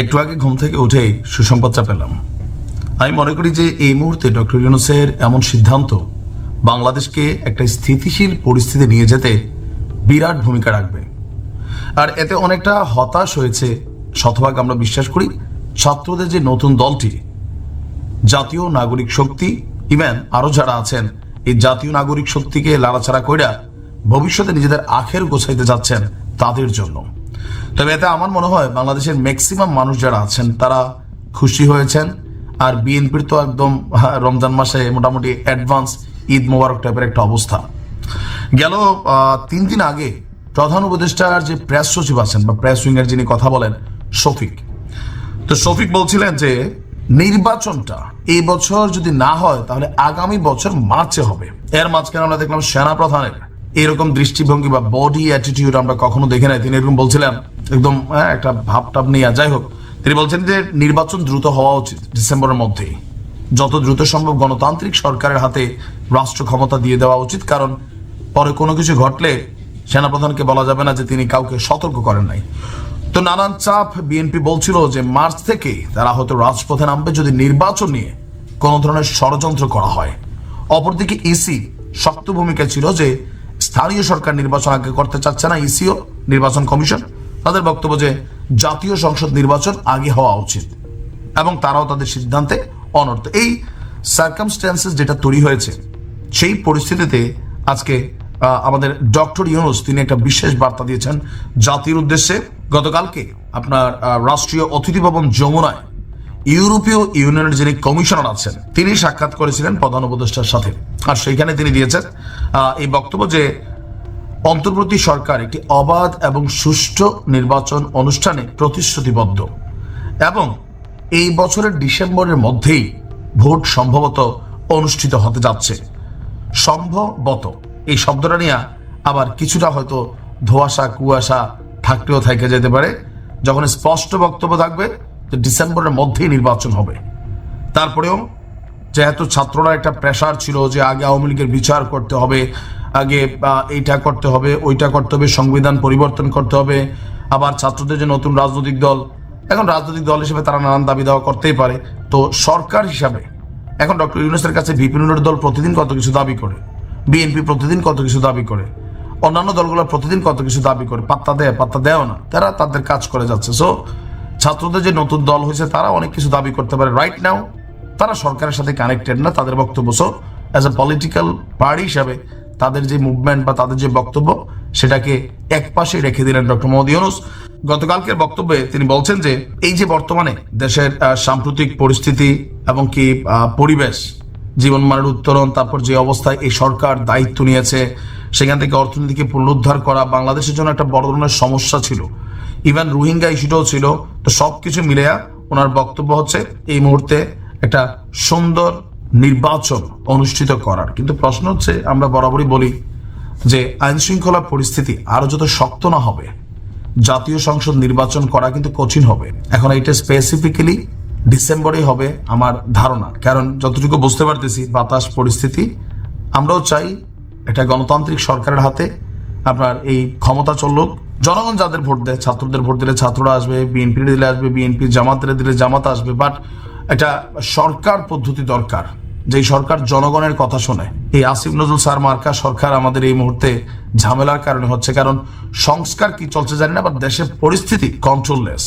একটু আগে ঘুম থেকে উঠেই সুসংবাদটা পেলাম আমি মনে করি যে এই মুহূর্তে ডক্টর ইউনুসের এমন সিদ্ধান্ত বাংলাদেশকে একটা স্থিতিশীল পরিস্থিতি নিয়ে যেতে বিরাট ভূমিকা রাখবে। আর এতে অনেকটা হতাশ হয়েছে শতভাগ আমরা বিশ্বাস করি ছাত্রদের যে নতুন দলটি, জাতীয় নাগরিক শক্তি, ইভেন আরও যারা আছেন, এই জাতীয় নাগরিক শক্তিকে লাড়াচাড়া কইরা ভবিষ্যতে নিজেদের আখের গোছাইতে যাচ্ছেন তাদের জন্য। তবে এতে আমার মনে হয় বাংলাদেশের ম্যাক্সিমাম মানুষ যারা আছেন, তারা খুশি হয়েছেন। আর বিএনপির তো একদম রমজান মাসে মোটামুটি অ্যাডভান্স ঈদ মোবারক টাইপের একটা অবস্থা। গেল তিন দিন আগে প্রধান উপদেষ্টার যে প্রেস সচিব আছেন বা প্রেস উইংয়ের যিনি কথা বলেন, শফিক। তো শফিক বলছিলেন যে, নির্বাচনটা এই বছর যদি না হয়, তাহলে আগামী বছর মার্চে হবে। এর মাঝখানে আমরা দেখলাম সেনা প্রধানের এরকম দৃষ্টিভঙ্গি বা বডি অ্যাটিটিউড আমরা কখনো দেখে নাই। তিনি এরকম বলছিলেন একদম হ্যাঁ, একটা ভাবটাব নিয়ে যাই হোক। তিনি বলছেন যে নির্বাচন দ্রুত হওয়া উচিত ডিসেম্বরের মধ্যেই। যত দ্রুত সম্ভব গণতান্ত্রিক সরকারের হাতে রাষ্ট্র ক্ষমতা দিয়ে দেওয়া উচিত কারণ পরে কোনো কিছু ঘটলে সেনাপ্রধানকে বলা যাবে না যে তিনি কাউকে সতর্ক করেন নাই। তো নানান চাপ বিএনপি বলছিল যে মার্চ থেকে তারা হয়তো রাজপথে নামবে যদি নির্বাচন নিয়ে কোনো ধরনের ষড়যন্ত্র করা হয়। অপরদিকে ইসি শক্ত ভূমিকা ছিল যে স্থানীয় সরকার নির্বাচন আগে করতে চাচ্ছে না, ইসিও, নির্বাচন কমিশন। তাদের বক্তব্য যে জাতীয় সংসদ নির্বাচন আগে হওয়া উচিত এবং তারাও তাদের সিদ্ধান্তে অনর্থ। এই সার্কামস্ট্যান্সেস যেটা তৈরি হয়েছে, সেই পরিস্থিতিতে আজকে আমাদের ডক্টর ইউনুস তিনি একটা বিশেষ বার্তা দিয়েছেন জাতির উদ্দেশ্যে। গতকালকে আপনার রাষ্ট্রীয় অতিথি ভবন যমুনায় ইউরোপীয় ইউনিয়নের যিনি কমিশনার আছেন, তিনি সাক্ষাৎ করেছিলেন প্রধান উপদেষ্টার সাথে। আর সেইখানে তিনি দিয়েছেন এই বক্তব্য যে অন্তর্বর্তী সরকার একটি অবাধ এবং সুষ্ঠু নির্বাচন অনুষ্ঠানে প্রতিশ্রুতিবদ্ধ এবং এই বছরের ডিসেম্বরের মধ্যেই ভোট সম্ভবত অনুষ্ঠিত হতে যাচ্ছে। সম্ভবত, এই শব্দটা নিয়ে আবার কিছুটা হয়তো ধোয়াশা, কুয়াশা থাকলেও থেকে যেতে পারে। যখন স্পষ্ট বক্তব্য থাকবে ডিসেম্বরের মধ্যেই নির্বাচন হবে। তারপরেও যেহেতু ছাত্ররা একটা প্রেশার ছিল যে আগে আওয়ামী লীগের বিচার করতে হবে, আগে এইটা করতে হবে, ওইটা করতে হবে, সংবিধান পরিবর্তন করতে হবে, আবার ছাত্রদের যে নতুন রাজনৈতিক দল, এখন রাজনৈতিক দল হিসেবে তারা নানান দাবি দাওয়া করতেই পারে। তো সরকার হিসাবে, এখন ডক্টর ইউনুসের কাছে বিপিনুরের দল প্রতিদিন কত কিছু দাবি করে, বিএনপি প্রতিদিন কত কিছু দাবি করে, অন্যান্য দলগুলো প্রতিদিন কত কিছু দাবি করে, পাত্তা দেয় পাত্তা দেয় না, তারা তাদের কাজ করে যাচ্ছে। সো ছাত্রদের যে নতুন দল হয়েছে, তারা অনেক কিছু দাবি করতে পারে। রাইট নাও তারা সরকারের সাথে কানেক্টেড না, তাদের বক্তব্য। So as a political party হিসাবে, তাদের যে মুভমেন্ট বা তাদের যে বক্তব্য, সেটাকে এক পাশে রেখে দিলেন ডক্টর মোহাম্মদ ইউনুস। গতকালকের বক্তব্যে তিনি বলছেন যে, এই যে বর্তমানে দেশের সাম্প্রতিক পরিস্থিতি এবং কি পরিবেশ জীবনমানের উত্তরণ, তারপর যে অবস্থায় এই সরকার দায়িত্ব নিয়েছে, সেখান থেকে অর্থনীতিকে পুনরুদ্ধার করা, বাংলাদেশের জন্য একটা বড় ধরনের সমস্যা ছিল। ইভেন রোহিঙ্গা ইস্যুটাও ছিল। তো সবকিছু মিলেয়া ওনার বক্তব্য হচ্ছে, এই মুহূর্তে একটা সুন্দর নির্বাচন অনুষ্ঠিত করার। কিন্তু প্রশ্ন হচ্ছে, আমরা বরাবরই বলি যে আইন শৃঙ্খলা পরিস্থিতি আরও যত শক্ত না হবে, জাতীয় সংসদ নির্বাচন করা কিন্তু কঠিন হবে। এখন এটা স্পেসিফিক্যালি ডিসেম্বরে হবে আমার ধারণা। কারণ যতটুকু বুঝতে পারতেছি, বাতাস পরিস্থিতি, আমরাও চাই এটা গণতান্ত্রিক সরকারের হাতে আপনার এই ক্ষমতা চলুক জনগণ যাদের ভোট দেয়, ছাত্রদের ভোট দিলে ছাত্ররা আসবে বিএনপি দিলে আসবে বিএনপি জামাতের দিলে জামাত আসবে বাট এটা সরকার পদ্ধতি দরকার। যেই সরকার জনগণের কথা শোনে। এই আসিফ নজরুল স্যার মার্কা সরকার আমাদের এই মুহূর্তে ঝামেলার কারণে হচ্ছে, কারণ সংস্কার কি চলছে জানি না বা দেশের পরিস্থিতি কন্ট্রোললেস